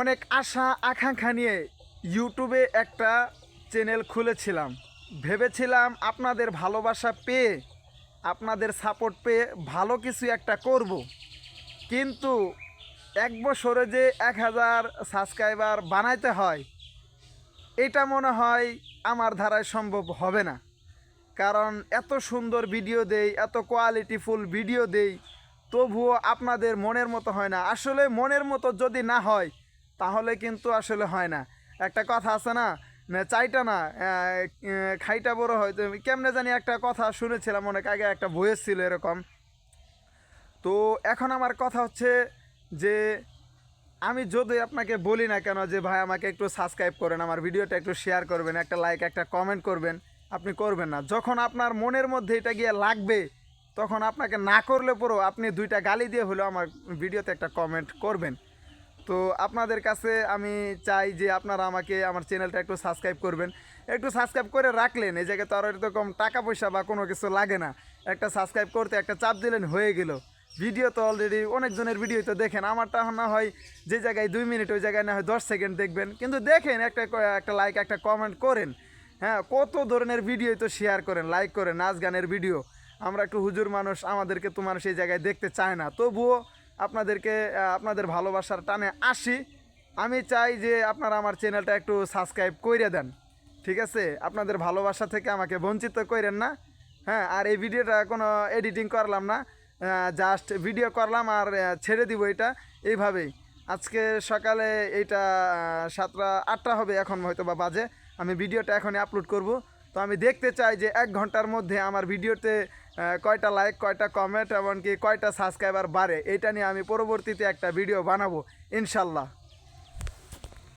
অনেক আশা, আকাঙ্ক্ষা নিয়ে ইউটিউবে একটা চ্যানেল খুলেছিলাম। ভেবেছিলাম আপনাদের ভালোবাসা পেয়ে, আপনাদের সাপোর্ট পেয়ে ভালো কিছু একটা করব। কিন্তু এক বছরে যে এক হাজার সাবস্ক্রাইবার বানাইতে হয়, এটা মনে হয় আমার ধারায় সম্ভব হবে না। কারণ এত সুন্দর ভিডিও দেই, এত কোয়ালিটিফুল ভিডিও দেই, তবুও আপনাদের মনের মতো হয় না। আসলে মনের মতো যদি না হয় তাহলে কিন্তু আসলে হয় না। একটা কথা আছে না চাইটা না খাইটা বড় হয়। তো কেমনে জানি একটা কথা শুনেছিলাম, অনেক আগে একটা বয়স ছিল এরকম। তো এখন আমার কথা হচ্ছে যে, আমি যদি আপনাকে বলি না কেন যে, ভাই, আমাকে একটু সাবস্ক্রাইব করেন, আমার ভিডিওটা একটু শেয়ার করবেন, একটা লাইক একটা কমেন্ট করবেন, আপনি করবেন না। যখন আপনার মনের মধ্যে এটা গিয়ে লাগবে, তখন আপনাকে না করলে পরেও আপনি দুইটা গালি দিয়ে হলেও আমার ভিডিওতে একটা কমেন্ট করবেন। তো আপনাদের কাছে আমি চাই যে আপনারা আমাকে আমার চ্যানেলটা একটু সাবস্ক্রাইব করবেন। একটু সাবস্ক্রাইব করে রাখলেন, এই জায়গায় তো আর টাকা পয়সা বা কোনো কিছু লাগে না। একটা সাবস্ক্রাইব করতে একটা চাপ দিলেন, হয়ে গেল। ভিডিও তো অলরেডি অনেকজনের ভিডিও তো দেখেন। আমারটা না হয় যে জায়গায় দুই মিনিট ওই জায়গায় না হয় দশ সেকেন্ড দেখবেন। কিন্তু দেখেন, একটা একটা লাইক একটা কমেন্ট করেন। হ্যাঁ কত ধরনের ভিডিও তো শেয়ার করেন লাইক করেন, নাচ গানের ভিডিও আমরা একটু হুজুর মানুষ, আমাদেরকে তো মানুষ এই জায়গায় দেখতে চায় না। তবুও আপনাদেরকে আপনাদের ভালোবাসার টানে আসি। আমি চাই যে আপনারা আমার চ্যানেলটা একটু সাবস্ক্রাইব করে দেন, ঠিক আছে? আপনাদের ভালোবাসা থেকে আমাকে বঞ্চিত করেন না হ্যাঁ? আর এই ভিডিওটা কোনো এডিটিং করলাম না জাস্ট ভিডিও করলাম আর ছেড়ে দিব এটা এইভাবেই। আজকে সকালে এইটা সাতটা, আটটা হবে এখন হয়তো বা বাজে। আমি ভিডিওটা এখনই আপলোড করব। তো আমি দেখতে চাই যে এক ঘণ্টার মধ্যে আমার ভিডিওতে কয়টা লাইক কয়টা কমেন্ট এমনকি কয়টা সাবস্ক্রাইবার বাড়ে, এটা নিয়ে আমি পরবর্তীতে একটা ভিডিও বানাবো, ইনশাল্লাহ।